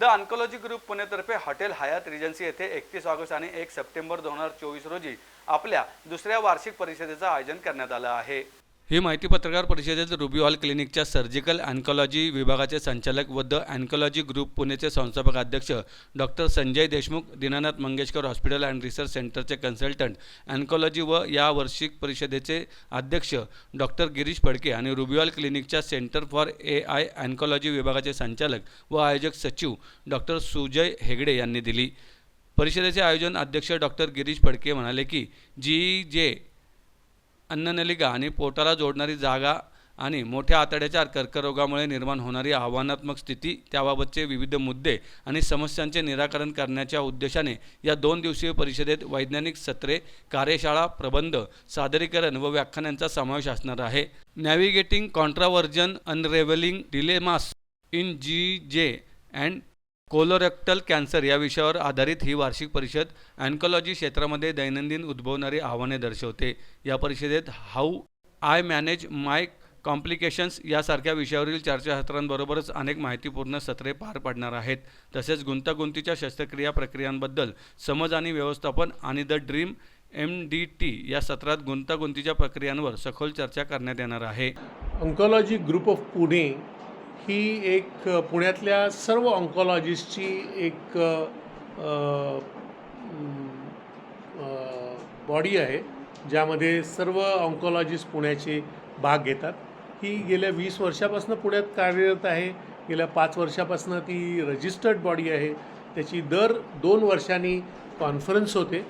The oncology group पुणेतर्फे hotel Hyatt regency येथे एकतीस ऑगस्ट आणि एक सप्टेंबर दोन हजार चोवीस रोजी आपल्या दुसऱ्या वार्षिक परिषदेचं आयोजन करण्यात आलं आहे. ही माहिती पत्रकार परिषदेत रुबी हॉल क्लिनिकच्या सर्जिकल अँकॉलॉजी विभागाचे संचालक व द अँकॉलॉजी ग्रुप पुणेचे संस्थापक अध्यक्ष doctor Sanjay Deshmukh Dinanath Mangeshkar hospital and research सेंटरचे कन्सल्टंट अँकॉलॉजी व या वार्षिक परिषदेचे अध्यक्ष डॉक्टर गिरीश फडके आणि Ruby Hall क्लिनिकच्या centre for A I oncology विभागाचे संचालक व आयोजक सचिव डॉक्टर सुजय हेगडे यांनी दिली. परिषदेचे आयोजन अध्यक्ष डॉक्टर गिरीश फडके म्हणाले की जी जे अन्ननलिका आणि पोटाला जोडणारी जागा आणि मोठ्या आतड्याच्या कर्करोगामुळे निर्माण होणारी आव्हानात्मक स्थिती त्याबाबतचे विविध मुद्दे आणि समस्यांचे निराकरण करण्याच्या उद्देशाने या दोन दिवसीय परिषदेत वैज्ञानिक सत्रे कार्यशाळा प्रबंध सादरीकरण व व्याख्यानांचा समावेश असणार आहे. नॅव्हिगेटिंग कॉन्ट्रावर्जन अनरेव्हलिंग डिलेमास इन जी जे अँड कोलोरेक्टल कॅन्सर या विषयावर आधारित ही वार्षिक परिषद अँकॉलॉजी क्षेत्रामध्ये दैनंदिन उद्भवणारी आव्हाने दर्शवते. या परिषदेत how I manage my complications यासारख्या विषयावरील चर्चासत्रांबरोबरच अनेक माहितीपूर्ण सत्रे पार पडणार आहेत. तसेच गुंतागुंतीच्या शस्त्रक्रिया प्रक्रियांबद्दल समज आणि व्यवस्थापन आणि the dream M D T या सत्रात गुंतागुंतीच्या प्रक्रियांवर सखोल चर्चा करण्यात येणार आहे. ऑन्कॉलॉजी ग्रुप ऑफ पुणे ही एक पुण्यातल्या सर्व ऑन्कॉलॉजिस्टची एक बॉडी आहे ज्यामध्ये सर्व ऑन्कॉलॉजिस्ट पुण्याचे भाग घेतात. ही गेल्या वीस वर्षापासून पुण्यात कार्यरत आहे. गेल्या पाच वर्षापासून ती रजिस्टर्ड बॉडी आहे. त्याची दर दोन वर्षांनी कॉन्फरन्स होते.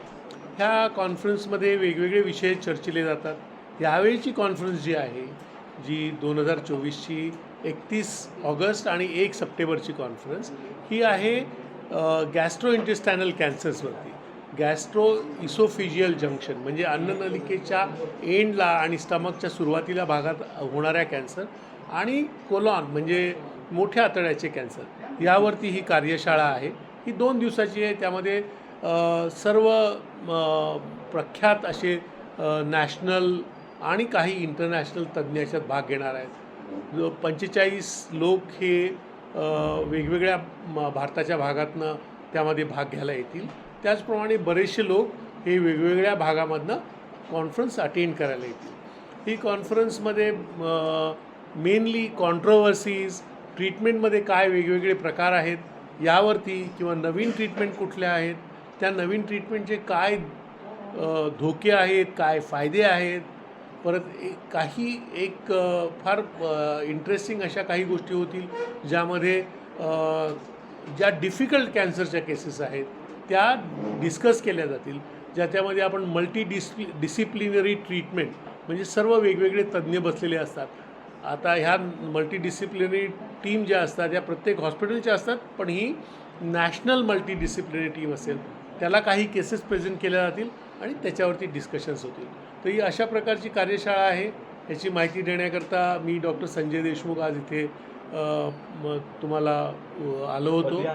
ह्या कॉन्फरन्समध्ये वेगवेगळे विषय चर्चिले जातात. यावेळीची कॉन्फरन्स जी आहे जी दोन हजार चोवीसची एकतीस ऑगस्ट आणि एक सप्टेंबरची कॉन्फरन्स ही आहे गॅस्ट्रो इंटेस्टायनल कॅन्सर्सवरती गॅस्ट्रो इसोफिजियल जंक्शन म्हणजे अन्ननलिकेच्या एंडला आणि स्टमकच्या सुरुवातीला भागात होणाऱ्या कॅन्सर आणि कोलॉन म्हणजे मोठ्या आतड्याचे कॅन्सर यावरती ही कार्यशाळा आहे. ही दोन दिवसाची आहे. त्यामध्ये सर्व प्रख्यात असे नॅशनल आणि काही इंटरनॅशनल तज्ज्ञाच्यात भाग घेणार आहेत. पंचेचाळीस लोक हे वेगवेगळ्या म- भारताच्या भागातनं त्यामध्ये भाग घ्यायला येतील. त्याचप्रमाणे बरेचसे लोक हे वेगवेगळ्या भागामधनं कॉन्फरन्स अटेंड करायला येतील. ही कॉन्फरन्समध्ये मेनली कॉन्ट्रोवर्सीज ट्रीटमेंटमध्ये काय वेगवेगळे प्रकार आहेत यावरती किंवा नवीन ट्रीटमेंट कुठल्या आहेत त्या नवीन ट्रीटमेंटचे काय धोके आहेत काय फायदे आहेत परत एक काही एक फार इंटरेस्टिंग अशा काही गोष्टी होतील ज्यामध्ये ज्या डिफिकल्ट कॅन्सरच्या केसेस आहेत त्या डिस्कस केल्या जातील. ज्याच्यामध्ये आपण मल्टी डिस्प्लि डिसिप्लिनरी ट्रीटमेंट म्हणजे सर्व वेगवेगळे तज्ज्ञ बसलेले असतात. आता ह्या मल्टी डिसिप्लिनरी टीम ज्या असतात या प्रत्येक हॉस्पिटलच्या असतात पण ही नॅशनल मल्टी डिसिप्लिनरी टीम असेल त्याला काही केसेस प्रेझेंट केल्या जातील आणि त्याच्यावरती डिस्कशन्स होतील. तर ही अशा प्रकारची कार्यशाळा आहे. याची माहिती देण्याकरता मी डॉक्टर संजय देशमुख आज इथे तुम्हाला आलो होतो.